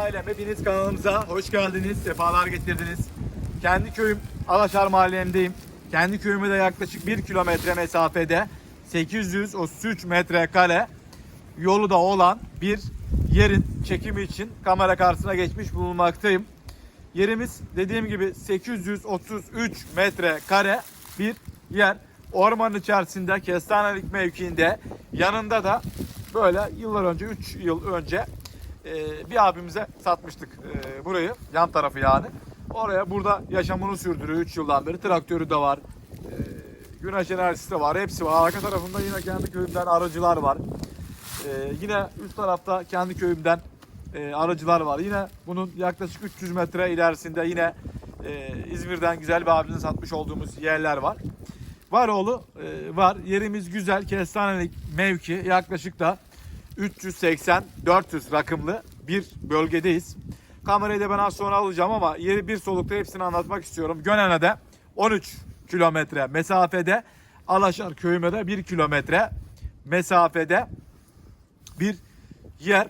Ailem hepiniz kanalımıza hoş geldiniz, sefalar getirdiniz. Kendi köyüm Alaşar mahallemdeyim. Kendi köyüme de yaklaşık 1 kilometre mesafede 833 metrekare yolu da olan bir yerin çekimi için kamera karşısına geçmiş bulunmaktayım. Yerimiz dediğim gibi 833 metrekare bir yer. Ormanın içerisinde Kestanelik mevkiinde yanında da böyle yıllar önce 3 yıl önce e, bir abimize satmıştık e, burayı yan tarafı yani. Oraya burada yaşamını sürdürüyor 3 yıldan beri. Traktörü de var. E, güneş enerjisi de var. Hepsi var. Arka tarafında yine kendi köyümden aracılar var. E, yine üst tarafta kendi köyümden e, aracılar var. Yine bunun yaklaşık 300 metre ilerisinde yine e, İzmir'den güzel bir abimizin satmış olduğumuz yerler var. Var oğlu e, var. Yerimiz güzel. Kestanelik mevki yaklaşık da 380-400 rakımlı bir bölgedeyiz. Kamerayı da ben az sonra alacağım ama yeri bir solukta hepsini anlatmak istiyorum. Gönen'e 13 kilometre mesafede, Alaşar köyüme de 1 kilometre mesafede bir yer.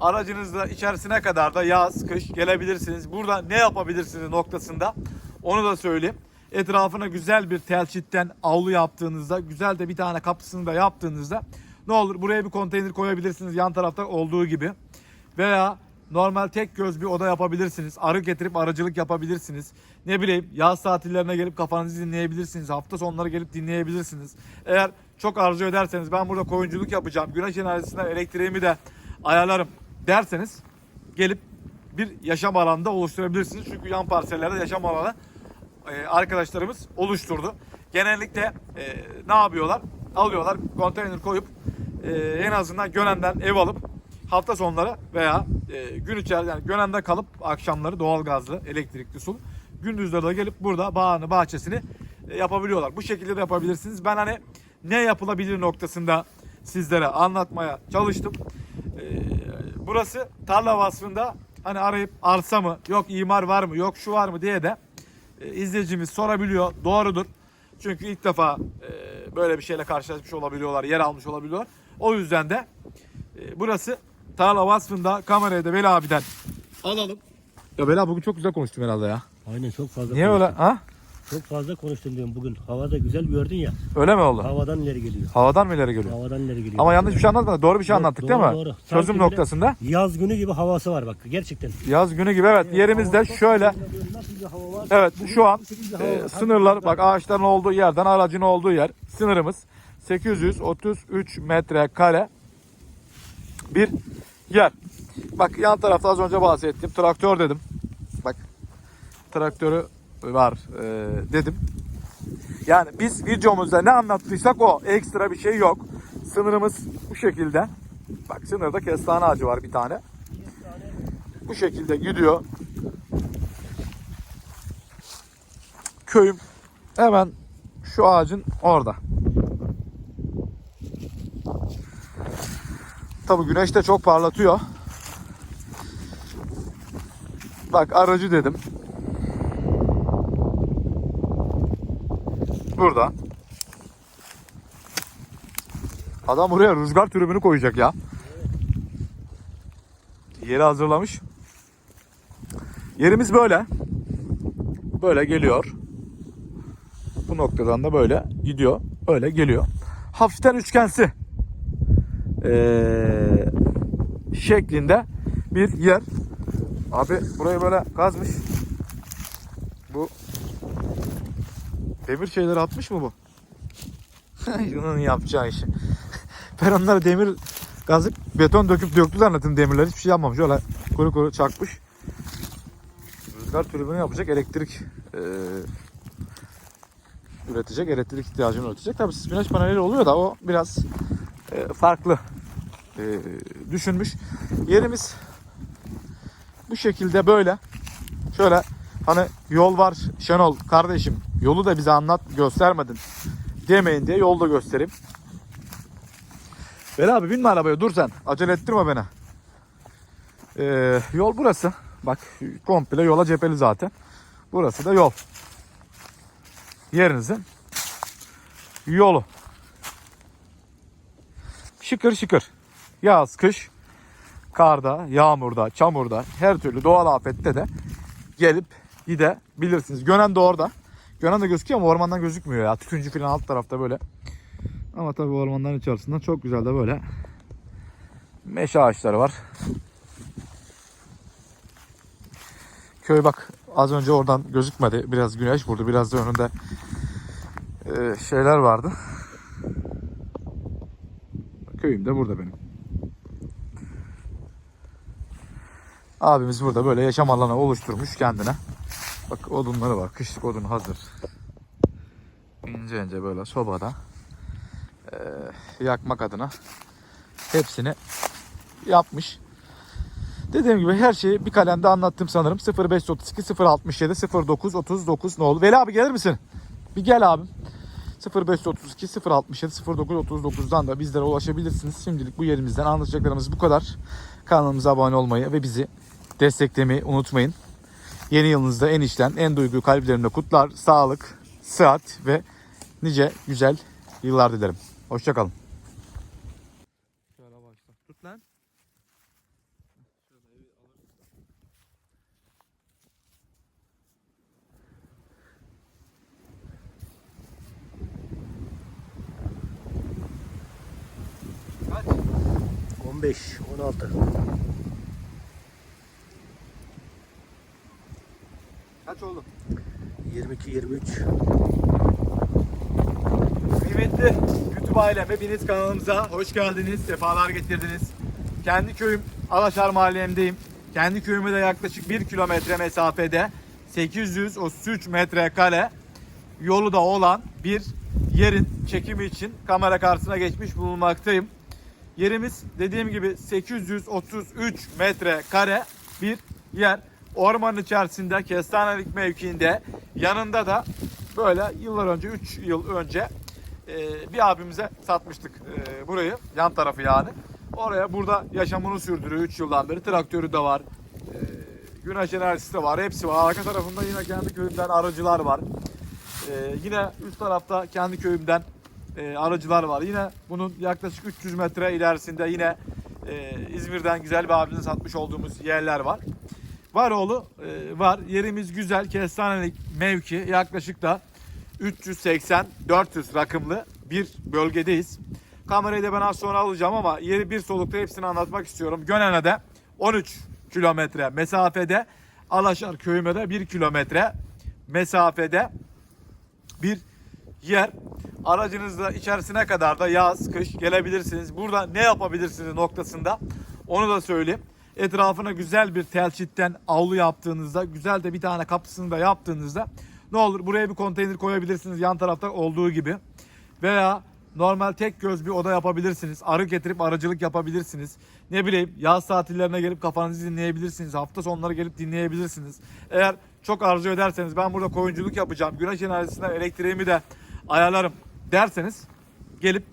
Aracınızla içerisine kadar da yaz, kış gelebilirsiniz. Burada ne yapabilirsiniz noktasında onu da söyleyeyim. Etrafına güzel bir telçitten avlu yaptığınızda, güzel de bir tane kapısını da yaptığınızda ne olur buraya bir konteyner koyabilirsiniz yan tarafta olduğu gibi. Veya normal tek göz bir oda yapabilirsiniz. Arı getirip aracılık yapabilirsiniz. Ne bileyim yaz tatillerine gelip kafanızı dinleyebilirsiniz. Hafta sonları gelip dinleyebilirsiniz. Eğer çok arzu ederseniz ben burada koyunculuk yapacağım. Güneş enerjisinden elektriğimi de ayarlarım derseniz gelip bir yaşam alanında oluşturabilirsiniz. Çünkü yan parsellerde yaşam alanı e, arkadaşlarımız oluşturdu. Genellikle e, ne yapıyorlar? Alıyorlar konteyner koyup e, en azından Gönen'den ev alıp hafta sonları veya e, gün içerisinde yani Gönen'de kalıp akşamları doğalgazlı, elektrikli su gündüzleri de gelip burada bağını, bahçesini e, yapabiliyorlar. Bu şekilde de yapabilirsiniz. Ben hani ne yapılabilir noktasında sizlere anlatmaya çalıştım. E, burası tarla vasfında hani arayıp arsa mı, yok imar var mı, yok şu var mı diye de e, izleyicimiz sorabiliyor. Doğrudur. Çünkü ilk defa e, böyle bir şeyle karşılaşmış olabiliyorlar, yer almış olabiliyorlar. O yüzden de e, burası tarla vasfında kamerayı da Veli abiden alalım. Ya Veli abi bugün çok güzel konuştum herhalde ya. Aynen çok fazla Niye öyle? Ha? Çok fazla konuştum diyorum bugün. Havada güzel gördün ya. Öyle mi oldu? Havadan ileri geliyor. Havadan mı ileri geliyor? Havadan ileri geliyor. Ama yanlış bir şey anlatmadık. Doğru bir şey Yok, anlattık doğru, değil mi? doğru. Çözüm Sanki noktasında. Yaz günü gibi havası var bak gerçekten. Yaz günü gibi evet. Yerimizde şöyle Nasıl bir hava var? Evet şu an e, sınırlar bak ağaçların olduğu yerden aracın olduğu yer sınırımız 833 metrekare bir yer. Bak yan tarafta az önce bahsettim traktör dedim. Bak traktörü var e, dedim. Yani biz videomuzda ne anlattıysak o ekstra bir şey yok. Sınırımız bu şekilde. Bak sınırda kestane ağacı var bir tane. Bu şekilde gidiyor. köyüm hemen şu ağacın orada. Tabi güneş de çok parlatıyor. Bak aracı dedim. Burada. Adam buraya rüzgar türbünü koyacak ya. Yeri hazırlamış. Yerimiz böyle. Böyle geliyor. Bu noktadan da böyle gidiyor. Öyle geliyor. Hafiften üçgensi ee, şeklinde bir yer. Abi burayı böyle kazmış. Bu demir şeyleri atmış mı bu? Şunun yapacağı işi. ben onları demir kazıp beton döküp döktü zannettim demirler. Hiçbir şey yapmamış. Öyle kuru kuru çakmış. Rüzgar türbünü yapacak elektrik ee, üretecek, elektrik ihtiyacını üretecek. Tabii güneş paneli oluyor da o biraz e, farklı e, düşünmüş. Yerimiz bu şekilde böyle. Şöyle hani yol var Şenol kardeşim yolu da bize anlat göstermedin demeyin diye yolda göstereyim. Bela abi binme arabaya dur sen. Acele ettirme beni. Ee, yol burası. Bak komple yola cepheli zaten. Burası da yol yerinizin yolu. Şıkır şıkır. Yaz, kış karda, yağmurda, çamurda, her türlü doğal afette de gelip gidebilirsiniz. Gönen de orada. Gönen de gözüküyor ama ormandan gözükmüyor ya. Tüküncü falan alt tarafta böyle. Ama tabii ormanların içerisinden çok güzel de böyle meşe ağaçları var. Köy bak az önce oradan gözükmedi. Biraz güneş vurdu. Biraz da önünde e, şeyler vardı. Köyüm de burada benim. Abimiz burada böyle yaşam alanı oluşturmuş kendine. Bak odunları var. Kışlık odun hazır. İnce ince böyle sobada e, yakmak adına hepsini yapmış. Dediğim gibi her şeyi bir kalemde anlattım sanırım. 0532 067 09 39 ne oldu? Veli abi gelir misin? Bir gel abim. 0532 067 09 39'dan da bizlere ulaşabilirsiniz. Şimdilik bu yerimizden anlatacaklarımız bu kadar. Kanalımıza abone olmayı ve bizi desteklemeyi unutmayın. Yeni yılınızda en içten, en duygu kalplerimle kutlar. Sağlık, sıhhat ve nice güzel yıllar dilerim. Hoşçakalın. Şöyle başla. Tut lan. Kaç? 15, 16. Kaç oldu? 22, 23. Kıymetli YouTube ailem hepiniz kanalımıza hoş geldiniz, sefalar getirdiniz. Kendi köyüm Alaşar Mahallemdeyim. Kendi köyüme de yaklaşık 1 kilometre mesafede 833 metrekare yolu da olan bir yerin çekimi için kamera karşısına geçmiş bulunmaktayım. Yerimiz dediğim gibi 833 metrekare bir yer. Ormanın içerisinde Kestanelik mevkiinde yanında da böyle yıllar önce 3 yıl önce e, bir abimize satmıştık e, burayı. Yan tarafı yani. Oraya burada yaşamını sürdürüyor 3 yıldan beri. Traktörü de var. E, güneş enerjisi de var. Hepsi var. Arka tarafında yine kendi köyünden aracılar var. Yine üst tarafta kendi köyümden e, var. Yine bunun yaklaşık 300 metre ilerisinde yine İzmir'den güzel bir abimize satmış olduğumuz yerler var. Varoğlu e, var. Yerimiz güzel. Kestanelik mevki yaklaşık da 380-400 rakımlı bir bölgedeyiz. Kamerayı da ben az sonra alacağım ama yeri bir solukta hepsini anlatmak istiyorum. Gönen'e de 13 kilometre mesafede, Alaşar köyüme de 1 kilometre mesafede bir yer. Aracınızla içerisine kadar da yaz, kış gelebilirsiniz. Burada ne yapabilirsiniz noktasında onu da söyleyeyim. Etrafına güzel bir telçitten avlu yaptığınızda, güzel de bir tane kapısını da yaptığınızda ne olur buraya bir konteyner koyabilirsiniz yan tarafta olduğu gibi. Veya normal tek göz bir oda yapabilirsiniz. Arı getirip aracılık yapabilirsiniz. Ne bileyim yaz tatillerine gelip kafanızı dinleyebilirsiniz. Hafta sonları gelip dinleyebilirsiniz. Eğer çok arzu ederseniz ben burada koyunculuk yapacağım. Güneş enerjisinden elektriğimi de ayarlarım derseniz gelip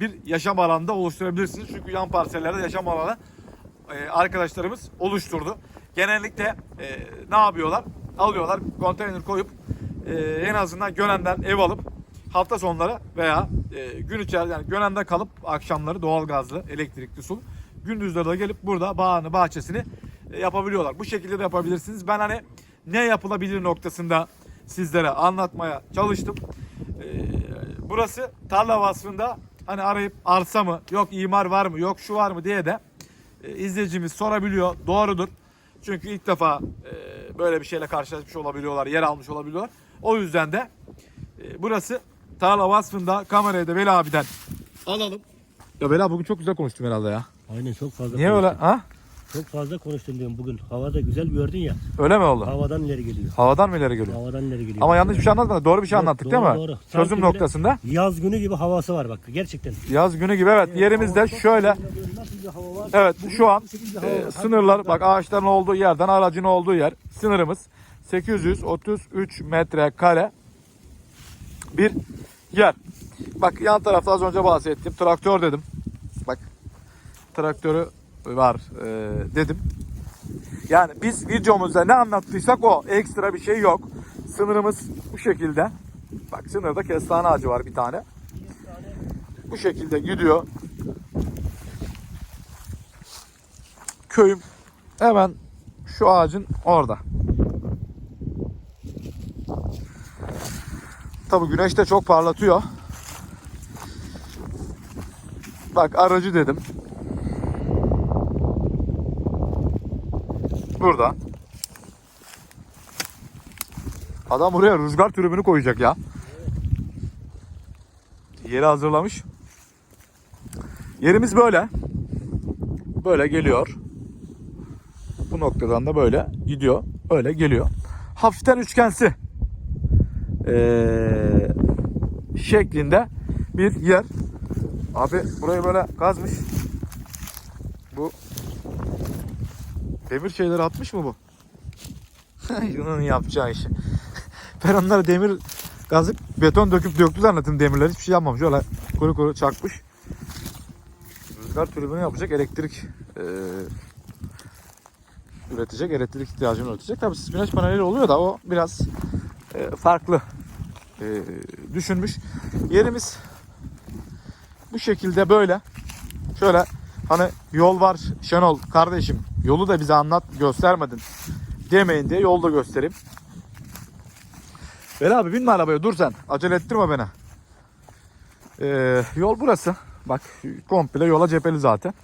bir yaşam alanında oluşturabilirsiniz. Çünkü yan parsellerde yaşam alanı e, arkadaşlarımız oluşturdu. Genellikle e, ne yapıyorlar? Alıyorlar konteyner koyup e, en azından Gönen'den ev alıp hafta sonları veya e, gün içerisinde yani Gönen'de kalıp akşamları doğalgazlı, elektrikli su gündüzleri de gelip burada bağını, bahçesini e, yapabiliyorlar. Bu şekilde de yapabilirsiniz. Ben hani ne yapılabilir noktasında sizlere anlatmaya çalıştım. E, burası tarla vasfında hani arayıp arsa mı, yok imar var mı, yok şu var mı diye de e, izleyicimiz sorabiliyor. Doğrudur. Çünkü ilk defa e, böyle bir şeyle karşılaşmış olabiliyorlar, yer almış olabiliyorlar. O yüzden de e, burası tarla vasfında kamerayı da Veli abiden alalım. Ya Veli abi bugün çok güzel konuştum herhalde ya. Aynen çok fazla Niye öyle? Ha? Çok fazla konuştun diyorum bugün. Havada güzel gördün ya. Öyle mi oldu? Havadan ileri geliyor. Havadan mı ileri geliyor? Havadan ileri geliyor. Ama yanlış bir şey anlatmadık. Doğru bir şey Yok, anlattık doğru, değil mi? doğru. Çözüm böyle noktasında. Yaz günü gibi havası var bak gerçekten. Yaz günü gibi evet. Yerimizde şöyle nasıl bir hava var? Evet şu an e, sınırlar bak ağaçların olduğu yerden aracın olduğu yer sınırımız 833 metrekare bir yer. Bak yan tarafta az önce bahsettim traktör dedim. Bak traktörü var e, dedim. Yani biz videomuzda ne anlattıysak o ekstra bir şey yok. Sınırımız bu şekilde. Bak sınırda kestane ağacı var bir tane. Bu şekilde gidiyor. köyüm hemen şu ağacın orada. Tabi güneş de çok parlatıyor. Bak aracı dedim. Burada. Adam buraya rüzgar türbünü koyacak ya. Yeri hazırlamış. Yerimiz böyle. Böyle geliyor. Bu noktadan da böyle gidiyor. Öyle geliyor. Hafiften üçgensi. Ee, şeklinde bir yer. Abi burayı böyle kazmış. Bu demir şeyleri atmış mı bu? Bunun yapacağı işi. Ben onları demir kazıp beton döküp döktü zannettim demirler. Hiçbir şey yapmamış. Öyle kuru kuru çakmış. Rüzgar türbünü yapacak elektrik eee, üretecek. Elektrik ihtiyacını üretecek. Tabii siz güneş paneli oluyor da o biraz eee, farklı eee, düşünmüş. Yerimiz bu şekilde böyle. Şöyle hani yol var Şenol kardeşim yolu da bize anlat göstermedin demeyin diye yolda göstereyim. Bel abi binme arabaya dur sen. Acele ettirme beni. Ee, yol burası. Bak komple yola cepheli zaten.